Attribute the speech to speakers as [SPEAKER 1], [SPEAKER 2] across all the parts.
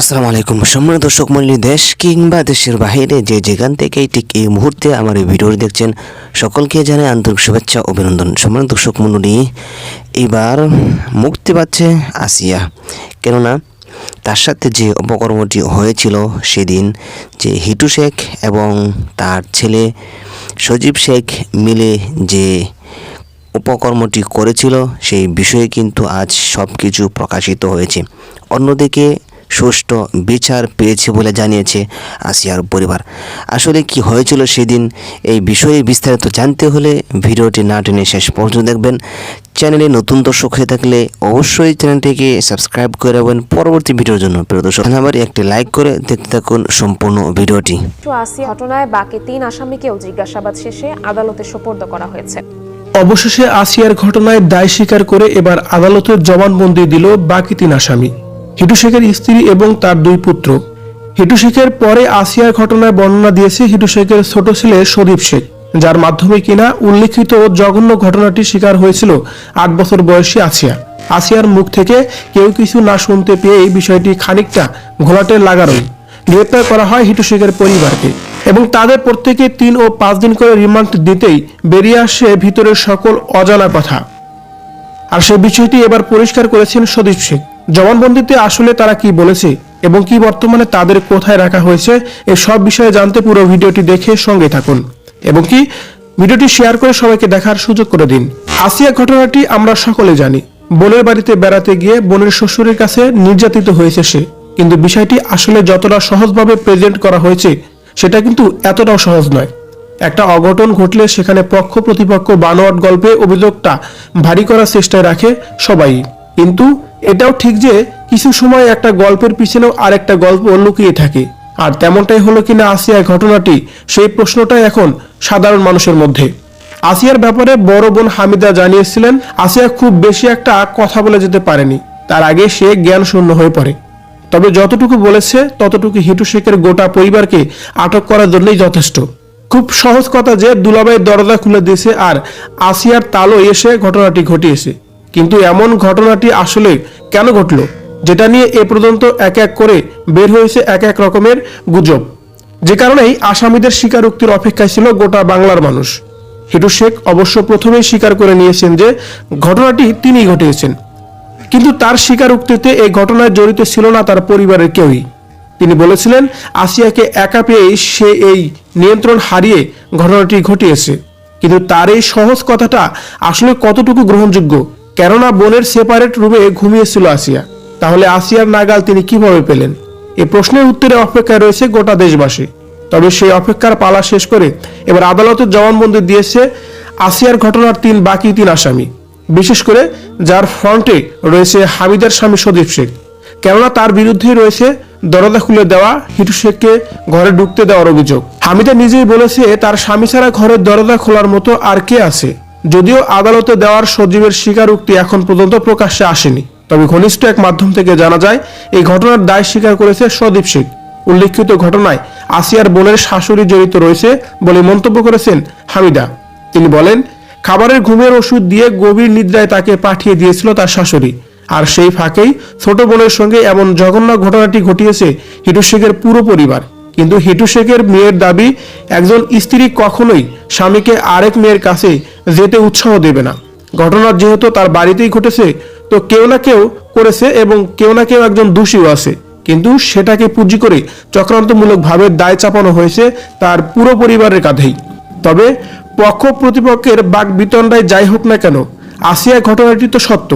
[SPEAKER 1] আসসালামু আলাইকুম। সম্মানিত দর্শক মন্ডলী, দেশ কিংবা দেশের বাইরে যে যেখান থেকে ঠিক এই মুহূর্তে আমার এই ভিডিওটি দেখছেন, সকলকে জানাই আন্তরিক শুভেচ্ছা, অভিনন্দন। সম্মানিত দর্শক মন্ডলী, এবার মুক্তি পাচ্ছে আসিয়া। কেননা, তার সাথে যে অপকর্মটি হয়েছিল সেদিন যে হিটু শেখ এবং তার ছেলে সজীব শেখ মিলে যে উপকর্মটি করেছিল, সেই বিষয়ে কিন্তু আজ সব কিছু প্রকাশিত হয়েছে। অন্যদিকে সুষ্ঠু বিচার পেয়েছে বলে জানিয়েছে আসিয়ার পরিবার। আসলে কি হয়েছিল সেদিন এই বিষয়ে বিস্তারিত জানতে হলে ভিডিওটি না টেনে শেষ পর্যন্ত দেখবেন। চ্যানেলে নতুন দর্শক হয়ে থাকলে অবশ্যই চ্যানেলটিকে সাবস্ক্রাইব করে রাখবেন। পরবর্তী ভিডিওর জন্য প্রিয় দর্শক আমার একটি লাইক করে দেখতে থাকুন সম্পূর্ণ ভিডিওটি।
[SPEAKER 2] একটু আসি ঘটনায় বাকি তিন আসামিকেও জিজ্ঞাসাবাদ শেষে আদালতে সোপর্দ করা হয়েছে।
[SPEAKER 3] অবশেষে আসিয়ার ঘটনায় দায় স্বীকার করে এবার আদালতের জবানবন্দি দিল বাকি তিন আসামি। হিটু শেখের স্ত্রী এবং তার দুই পুত্র। হিটু শেখের পরে আসিয়ার ঘটনায় বর্ণনা দিয়েছে হিটু শেখের ছোট ছেলে সদীপ শেখ, যার মাধ্যমে কিনা উল্লিখিত জঘন্য ঘটনাটি শিকার হয়েছিল আট বছর বয়সী আসিয়া। আসিয়ার মুখ থেকে কেউ কিছু না শুনতে পেয়ে এই বিষয়টি খানিকটা ঘোলাটে লাগারই। গ্রেপ্তার করা হয় হিটু শেখের পরিবারকে এবং তাদের প্রত্যেকে তিন ও পাঁচ দিন করে রিমান্ড দিতেই বেরিয়ে আসে ভিতরের সকল অজানা কথা। আর সে বিষয়টি এবার পরিষ্কার করেছেন সদীপ শেখ। জবানবন্দিতে আসলে তারা কি বলেছে এবং কি বর্তমানে তাদের কোথায় রাখা হয়েছে এই সব বিষয়ে জানতে পুরো ভিডিওটি দেখে সঙ্গে থাকুন। এবং কি, ভিডিওটি শেয়ার করে সবাইকে দেখার সুযোগ করে দিন। আসিয়া ঘটনাটি আমরা সকলে জানি। বোনের বাড়িতে বেড়াতে গিয়ে বোনের শ্বশুরের কাছে নির্যাতিত হয়েছে সে। কিন্তু বিষয়টি আসলে যতটা সহজভাবে প্রেজেন্ট করা হয়েছে, সেটা কিন্তু এতটাও সহজ নয়। একটা অঘটন ঘটলে সেখানে পক্ষ প্রতিপক্ষ বানোয়াট গল্পে অভিযোগটা ভারী করার চেষ্টায় রাখে সবাই। কিন্তু এটাও ঠিক যে কিছু সময় একটা গল্পের পিছনেও আরেকটা গল্প লুকিয়ে থাকে। আর তেমনটাই হলো কিনা আসিয়ার ঘটনাটি, সেই প্রশ্নটাই এখন সাধারণ মানুষের মধ্যে। আসিয়ার ব্যাপারে বড় বোন হামিদা জানিয়েছিলেন, আসিয়া খুব বেশি একটা কথা বলে যেতে পারেনি। তার আগে সে জ্ঞান শূন্য হয়ে পড়ে। তবে যতটুকু বলেছে, ততটুকু হিটু শেখের গোটা পরিবারকে আটক করার জন্যই যথেষ্ট। খুব সহজ কথা যে দুলাভাই দরজা খুলে দিয়েছে আর আসিয়ার তালো এসে ঘটনাটি ঘটিয়েছে। কিন্তু এমন ঘটনাটি আসলে কেন ঘটলো, যেটা নিয়ে এ পর্যন্ত এক এক করে বের হয়েছে এক এক রকমের গুজব। যে কারণেই আসামিদের স্বীকারোক্তির অপেক্ষায় ছিল গোটা বাংলার মানুষ। হিটু শেখ অবশ্য প্রথমেই স্বীকার করে নিয়েছেন যে ঘটনাটি তিনিই ঘটিয়েছেন। কিন্তু তার স্বীকারোক্তিতে এই ঘটনায় জড়িত ছিল না তার পরিবারের কেউই। তিনি বলেছিলেন, আসিয়াকে একা পেয়েই সে এই নিয়ন্ত্রণ হারিয়ে ঘটনাটি ঘটিয়েছে। কিন্তু তার এই সহজ কথাটা আসলে কতটুকু গ্রহণযোগ্য কেননা বোনের সেপারেট রুমে ঘুমিয়েছিল আসিয়া। তাহলে আসিয়ার নাগাল তিনি কীভাবে পেলেন? এ প্রশ্নের উত্তরে অপেক্ষায় রয়েছে গোটা দেশবাসী। তবে সেই অপেক্ষার পালা শেষ করে এবার আদালতের জবানবন্দি দিয়েছে আসিয়ার ঘটনার তিন বাকি তিন আসামি। বিশেষ করে যার ফ্রন্টে রয়েছে হামিদার স্বামী সদীপ শেখ। কেননা তার বিরুদ্ধেই রয়েছে দরজা খুলে দেওয়া, হিটু শেখকে ঘরে ঢুকতে দেওয়ার অভিযোগ। হামিদা নিজেই বলেছে, তার স্বামী ছাড়া ঘরের দরজা খোলার মতো আর কে আছে? যদিও আদালতে দেওয়ার সজীবের স্বীকারোক্তি এখন পর্যন্ত প্রকাশ্যে আসেনি। তবে ঘনিষ্ঠ এক মাধ্যম থেকে জানা যায়, এই ঘটনার দায় স্বীকার করেছে সদীপ শেখ। উল্লেখিত ঘটনায় আসিয়ার বোনের শাশুড়ি জড়িত রয়েছে বলে মন্তব্য করেছেন হামিদা। তিনি বলেন, খাবারের ঘুমের ওষুধ দিয়ে গভীর নিদ্রায় তাকে পাঠিয়ে দিয়েছিল তার শাশুড়ি। আর সেই ফাঁকেই ছোট বোনের সঙ্গে এমন জঘন্য ঘটনাটি ঘটিয়েছে হিটু শেখের পুরো পরিবার। কিন্তু হিটু শেখের মেয়ের দাবি, একজন স্ত্রী কখনোই স্বামীকে আরেক মেয়ের কাছে যেতে উৎসাহ দেবে না। ঘটনা যেহেতু তার বাড়িতেই ঘটেছে, তো কেউ না কেউ করেছে এবং কেউ না কেউ একজন দোষীও আছে। কিন্তু সেটাকে পুঁজি করে চক্রান্তমূলকভাবে দায় চাপানো হয়েছে তার পুরো পরিবারের কাঁধেই। তবে পক্ষ প্রতিপক্ষের বাক বিতণ্ডায় যাই হোক না কেন, আসিয়া ঘটনাটি তো সত্য।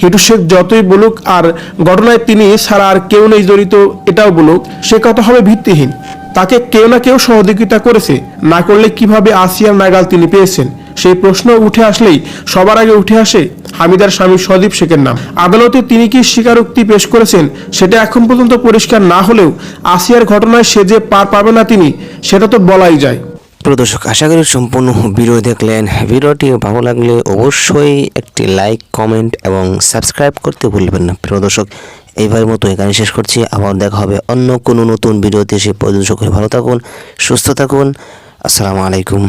[SPEAKER 3] হিটু শেখ যতই বলুক আর ঘটনায় তিনি ছাড়া আর কেউ নেই জড়িত, এটাও বলুক, সে কথা হবে ভিত্তিহীন। তাকে কেউ না কেউ সহযোগিতা করেছে, না করলে কীভাবে আসিয়ার নাগাল তিনি পেয়েছেন? সেই প্রশ্ন উঠে আসলেই সবার আগে উঠে আসে হামিদার স্বামী সদীপ শেখের নাম। আদালতে তিনি কি স্বীকারোক্তি পেশ করেছেন, সেটা এখন পর্যন্ত পরিষ্কার না হলেও আসিয়ার ঘটনায় সে যে পার পাবে না তিনি, সেটা তো বলাই যায়।
[SPEAKER 1] প্রিয় দর্শক, আশা করি সম্পূর্ণ ভিডিও দেখলেন। ভিডিওটি ভালো লাগলে অবশ্যই একটি লাইক, কমেন্ট এবং সাবস্ক্রাইব করতে ভুলবেন না। প্রদর্শক এইভাবে মতো এখানে শেষ করছি। আবার দেখা হবে অন্য কোনো নতুন ভিডিওতে। সে সকলে ভালো থাকুন, সুস্থ থাকুন। আসসালামু আলাইকুম।